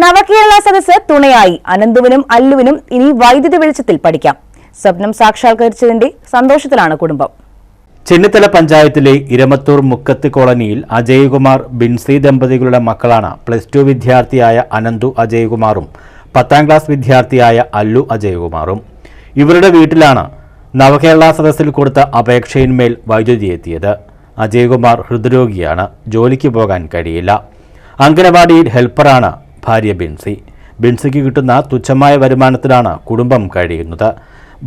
നവകേരള സദസ് തുണയായി. അനന്തുവിനും അല്ലുവിനും ഇനി വൈദ്യുതി വെളിച്ചത്തിൽ പഠിക്കാം. സ്വപ്നം സാക്ഷാത്കരിച്ചതിന്റെ സന്തോഷത്തിലാണ് കുടുംബം. ചെന്നിത്തല പഞ്ചായത്തിലെ ഇരമത്തൂർ മുക്കത്ത് കോളനിയിൽ അജയകുമാർ ബിൻസി ദമ്പതികളുടെ മക്കളാണ് പ്ലസ് ടു വിദ്യാർത്ഥിയായ അനന്തു അജയകുമാറും പത്താം ക്ലാസ് വിദ്യാർത്ഥിയായ അല്ലു അജയകുമാറും. ഇവരുടെ വീട്ടിലാണ് നവകേരള സദസ്സിൽ കൊടുത്ത അപേക്ഷയിന്മേൽ വൈദ്യുതി എത്തിയത്. അജയകുമാർ ഹൃദ്രോഗിയാണ്. ജോലിക്ക് പോകാൻ കഴിയില്ല. അങ്കനവാടിയിൽ ഹെൽപ്പറാണ് ഭാര്യ ബിൻസി. ബിൻസിക്ക് കിട്ടുന്ന തുച്ഛമായ വരുമാനത്തിലാണ് കുടുംബം കഴിയുന്നത്.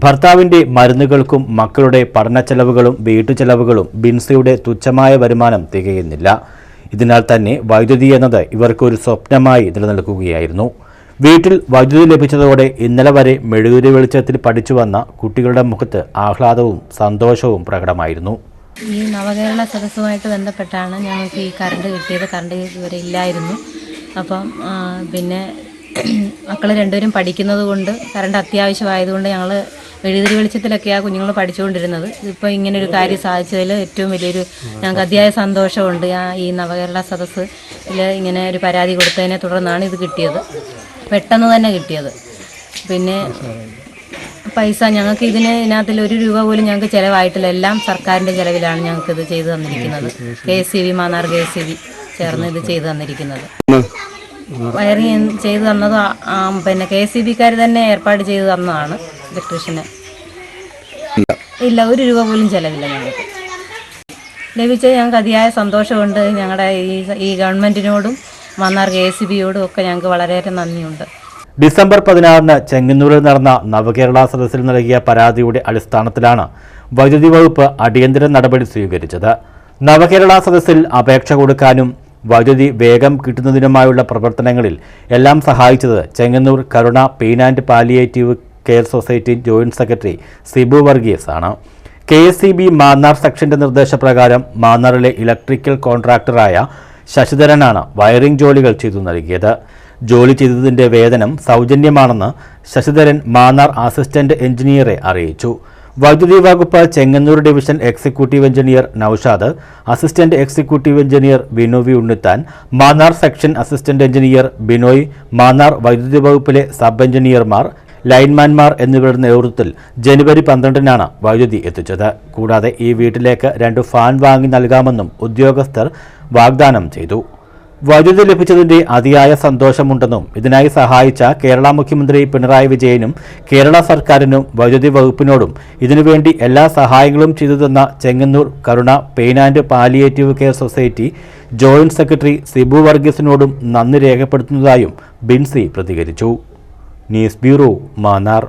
ഭർത്താവിന്റെ മരുന്നുകൾക്കും മക്കളുടെ പഠനച്ചെലവുകളും വീട്ടുചെലവുകളും ബിൻസിയുടെ തുച്ഛമായ വരുമാനം തികയുന്നില്ല. ഇതിനാൽ തന്നെ വൈദ്യുതി എന്നത് ഇവർക്കൊരു സ്വപ്നമായി നിലനിൽക്കുകയായിരുന്നു. വീട്ടിൽ വൈദ്യുതി ലഭിച്ചതോടെ ഇന്നലെ വരെ മെഴുകുതിരി വെളിച്ചത്തിൽ പഠിച്ചു വന്ന കുട്ടികളുടെ മുഖത്ത് ആഹ്ലാദവും സന്തോഷവും പ്രകടമായിരുന്നു. ഈ നവകേരള സദസ്സുമായിട്ട് ബന്ധപ്പെട്ടാണ് ഞങ്ങൾക്ക് ഈ കറണ്ട് കിട്ടിയത്. കറണ്ട് ഇതുവരെ ഇല്ലായിരുന്നു. അപ്പം പിന്നെ മക്കൾ രണ്ടുപേരും പഠിക്കുന്നത് കൊണ്ട് കറണ്ട് അത്യാവശ്യമായതുകൊണ്ട് ഞങ്ങൾ വെഴുതിരി വെളിച്ചത്തിലൊക്കെയാണ് കുഞ്ഞുങ്ങൾ പഠിച്ചുകൊണ്ടിരുന്നത്. ഇപ്പോൾ ഇങ്ങനെ ഒരു കാര്യം സാധിച്ചതിൽ ഏറ്റവും വലിയൊരു ഞങ്ങൾക്ക് അതിയായ സന്തോഷമുണ്ട്. ആ ഈ നവകേരള സദസ്സിൽ ഇങ്ങനെ ഒരു പരാതി കൊടുത്തതിനെ തുടർന്നാണ് ഇത് കിട്ടിയത്. പെട്ടെന്ന് തന്നെ കിട്ടിയത്. പിന്നെ പൈസ ഞങ്ങൾക്ക് ഇതിന് ഇതിനകത്തിൽ ഒരു രൂപ പോലും ഞങ്ങൾക്ക് ചിലവായിട്ടില്ല. എല്ലാം സർക്കാരിന്റെ ചിലവിലാണ് ഞങ്ങൾക്ക് ഇത് ചെയ്തു തന്നിരിക്കുന്നത്. K S C B Mannar K S C B ചേർന്ന് ഇത് ചെയ്തു തന്നിരിക്കുന്നത്. വയറിങ് ചെയ്തു തന്നത് പിന്നെ കെ സി ബിക്കാർ തന്നെ ഏർപ്പാട് ചെയ്തു തന്നതാണ് ഇലക്ട്രീഷ്യന്. ഇല്ല ഒരു രൂപ പോലും ചിലവില്ല ഞങ്ങൾക്ക്. ലഭിച്ചത് ഞങ്ങൾക്ക് അതിയായ സന്തോഷമുണ്ട്. ഞങ്ങളുടെ ഈ ഈ ഗവൺമെന്റിനോടും മന്നാർ കെ സി ബിയോടും ഒക്കെ ഞങ്ങൾക്ക് വളരെയേറെ നന്ദിയുണ്ട്. ഡിസംബർ പതിനാറിന് ചെങ്ങന്നൂരിൽ നടന്ന നവകേരള സദസ്സിൽ നൽകിയ പരാതിയുടെ അടിസ്ഥാനത്തിലാണ് വൈദ്യുതി വകുപ്പ് അടിയന്തര നടപടി സ്വീകരിച്ചത്. നവകേരള സദസ്സിൽ അപേക്ഷ കൊടുക്കാനും വൈദ്യുതി വേഗം കിട്ടുന്നതിനുമായുള്ള പ്രവർത്തനങ്ങളിൽ എല്ലാം സഹായിച്ചത് Chengannur Karuna pain and palliative care society joint secretary Sibu Varghese ആണ്. K S C B Mannar സെക്ഷന്റെ നിർദ്ദേശപ്രകാരം മാന്നാറിലെ ഇലക്ട്രിക്കൽ കോൺട്രാക്ടറായ ശശിധരനാണ് വയറിംഗ് ജോലികൾ ചെയ്തു നൽകിയത്. ജോലി ചെയ്തതിന്റെ വേതനം സൗജന്യമാണെന്ന് ശശിധരൻ മാന്നാർ അസിസ്റ്റന്റ് എഞ്ചിനീയറെ അറിയിച്ചു. വൈദ്യുതി വകുപ്പ് Chengannur division executive engineer Naushad assistant executive engineer Binovi Unnithan Mannar section assistant engineer Binoy Mannar വൈദ്യുതി വകുപ്പിലെ സബ് എഞ്ചിനീയർമാർ ലൈൻമാൻമാർ എന്നിവരുടെ നേതൃത്വത്തിൽ ജനുവരി പന്ത്രണ്ടിനാണ് വൈദ്യുതി എത്തിച്ചത്. കൂടാതെ ഈ വീട്ടിലേക്ക് രണ്ട് ഫാൻ വാങ്ങി നൽകാമെന്നും ഉദ്യോഗസ്ഥർ വാഗ്ദാനം ചെയ്തു. വൈദ്യുതി ലഭിച്ചതിന്റെ അതിയായ സന്തോഷമുണ്ടെന്നും ഇതിനായി സഹായിച്ച കേരള മുഖ്യമന്ത്രി പിണറായി വിജയനും കേരള സർക്കാരിനും വൈദ്യുതി വകുപ്പിനോടും ഇതിനുവേണ്ടി എല്ലാ സഹായങ്ങളും ചെയ്തു തന്ന Chengannur Karuna pain and palliative care society joint secretary Sibu വർഗീസിനോടും നന്ദി രേഖപ്പെടുത്തുന്നതായും ബിൻസി പ്രതികരിച്ചു. News bureau Mannar.